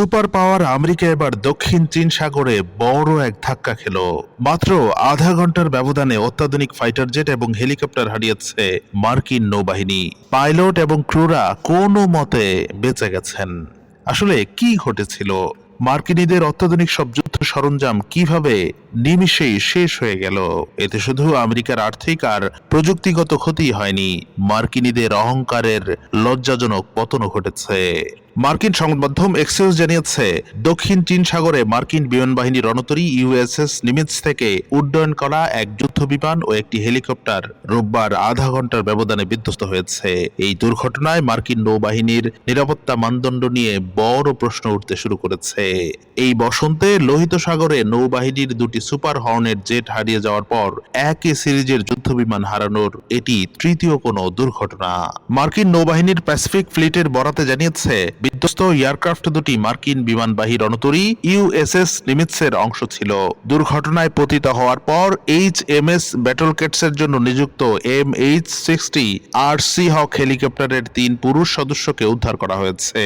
Super power America এবার দক্ষিণ চীন সাগরে বড় এক ধাক্কা খেল। মাত্র আধা ঘণ্টার ব্যবধানে অত্যাধুনিক ফাইটার জেট এবং হেলিকপ্টার হারিয়েছে মার্কিন নৌবাহিনী। পাইলট এবং ক্রুরা কোনো মতে বেঁচে গেছেন। আসলে কি ঘটেছিল? মার্কিনীদের অত্যাধুনিক সব যুদ্ধ সরঞ্জাম কীভাবে নিমিষেই শেষ হয়ে গেল? এতে শুধু আমেরিকার আর্থিক আর প্রযুক্তিগত ক্ষতি হয়নি, মার্কিনীদের অহংকারের লজ্জাজনক পতনও ঘটেছে। মার্কিন সংবাদমাধ্যম মাধ্যম এক্সিওস জানিয়েছে, দক্ষিণ চীন সাগরে মার্কিন বিমানবাহিনী রণতরী ইউএসএস নিমিটস থেকে উড্ডয়ন করা এক যুদ্ধ বিমান ও একটি হেলিকপ্টার রোববার আধা ঘণ্টার ব্যবধানে বিধ্বস্ত হয়েছে। এই দুর্ঘটনায় মার্কিন নৌবাহিনীর নিরাপত্তা মানদণ্ড নিয়ে বড় প্রশ্ন উঠতে শুরু করেছে। এই বসন্তে লোহিত সাগরে নৌবাহিনীর দুটি সুপার হর্নের জেট হারিয়ে যাওয়ার পর একই সিরিজের যুদ্ধ বিমান হারানোর এটি তৃতীয় কোনো দুর্ঘটনা। মার্কিন নৌবাহিনীর প্যাসিফিক ফ্লিটের বরাতে জানিয়েছে বিধ্বস্ত এয়ারক্রাফট দুটি মার্কিন বিমানবাহী রণতরী ইউএসএস নিমিটসের অংশ ছিল। দুর্ঘটনায় পতিত হওয়ার পর এইচ এম এস ব্যাটলকেটসের জন্য নিযুক্ত M H sixty R sea hawk হেলিকপ্টারের তিন পুরুষ সদস্যকে উদ্ধার করা হয়েছে।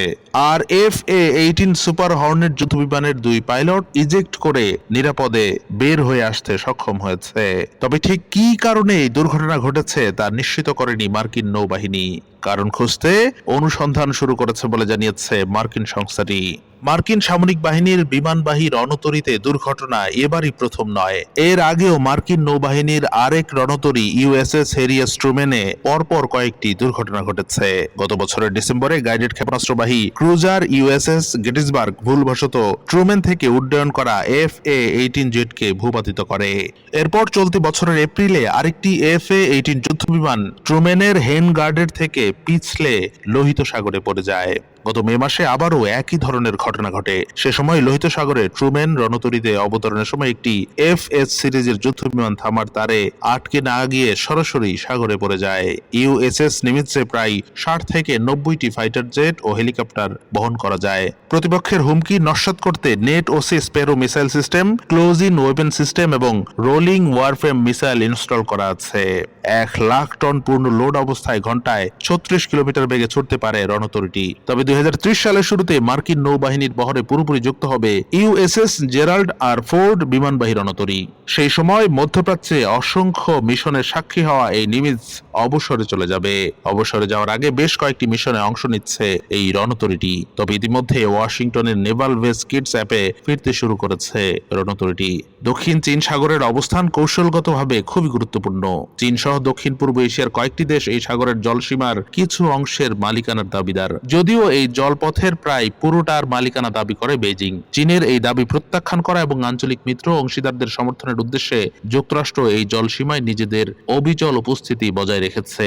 আর এফ এ এইটিন সুপার হর্নের যুদ্ধবিমানের দুই পাইলট ইজেক্ট করে নিরাপদে বের হয়ে আসতে সক্ষম হয়েছে। তবে ঠিক কি কারণে এই দুর্ঘটনা ঘটেছে তা নিশ্চিত করেনি মার্কিন নৌবাহিনী। কারণ খুঁজতে অনুসন্ধান শুরু করেছে বলে জানিয়েছে মার্কিন সংস্থাটি মার্কিন সামরিক বাহিনীর বিমানবাহী রণতরীতে দুর্ঘটনা এবারই প্রথম নয়। এর আগেও মার্কিন নৌবাহিনীর আরেক রণতরী ইউএসএস হেরিয়াস ট্রুমেনে পরপর কয়েকটি দুর্ঘটনা ঘটেছে। গত বছরের ডিসেম্বরে গাইডেড ক্ষেপণাস্ত্রবাহী ক্রুজার ইউএসএস গেটিসবার্গ ভুলবশত ট্রুমেন থেকে উড্ডয়ন করা এফ এ এইটিন জেটকে ভূপাতিত করে। এরপর চলতি বছরের এপ্রিলে আরেকটি এফ এ এইটিন যুদ্ধবিমান ট্রুমেনের হেন গার্ডের থেকে পিছলে লোহিত সাগরে পড়ে যায়। গত মে মাসে আবারও একই ধরনের ঘটনা ঘটে। সে সময় লোহিত সাগরে ট্রুমেন রণতরীতে অবতরণের সময় একটি এফ এস সিরিজের যুদ্ধ বিমান থামার তারে আটকে না গিয়ে সরাসরি সাগরে পড়ে যায়। ইউএসএস নিমিৎসে প্রায় ষাট থেকে নব্বইটি ফাইটার জেট ও হেলিকপ্টার বহন করা যায়। প্রতিপক্ষের হুমকি নস্বাত করতে NATO sea sparrow missile system, close in weapon system এবং রোলিং ওয়ারফ্রেম মিসাইল ইনস্টল করা আছে। এক লাখ টন পূর্ণ লোড অবস্থায় ঘন্টায় ছত্রিশ কিলোমিটার বেগে ছুটতে পারে রণতরীটি। তবে দুই হাজার ত্রিশ সালের শুরুতে মার্কিন নৌবাহিনীর বহরে পুরোপুরি যুক্ত হবে ইউএসএস, জেরাল্ড আর ফোর্ড বিমানবাহী রণতরী সেই সময় মধ্যপ্রাচ্যে অসংখ্য মিশনের সাক্ষী হওয়া এই নিমিজ অবসরে চলে যাবে। অবসরে যাওয়ার আগে বেশ কয়েকটি মিশনে অংশ নিচ্ছে এই রণতরীটি। তবে ইতিমধ্যে ওয়াশিংটনের নেভাল ভেস কিডস অ্যাপে ফিরতে শুরু করেছে রণতরীটি। দক্ষিণ চীন সাগরের অবস্থান কৌশলগতভাবে খুবই গুরুত্বপূর্ণ। চীন সহ দক্ষিণ পূর্ব এশিয়ার কয়েকটি দেশ এই সাগরের জলসীমার কিছু অংশের মালিকানার দাবিদার। যদিও এই জলপথের প্রায় পুরোটার মালিকানা দাবি করে বেজিং চীনের এই দাবি প্রত্যাখ্যান করা এবং আঞ্চলিক মিত্র অংশীদারদের সমর্থনের উদ্দেশ্যে যুক্তরাষ্ট্র এই জলসীমায় নিজেদের অবিচল উপস্থিতি বজায় রেখেছে।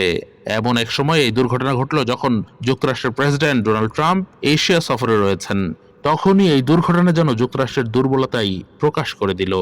এমন এক সময় এই দুর্ঘটনা ঘটল যখন যুক্তরাষ্ট্রের প্রেসিডেন্ট ডোনাল্ড ট্রাম্প এশিয়া সফরে রয়েছেন। তখনই এই দুর্ঘটনা যেন যুক্তরাষ্ট্রের দুর্বলতাই প্রকাশ করে দিল।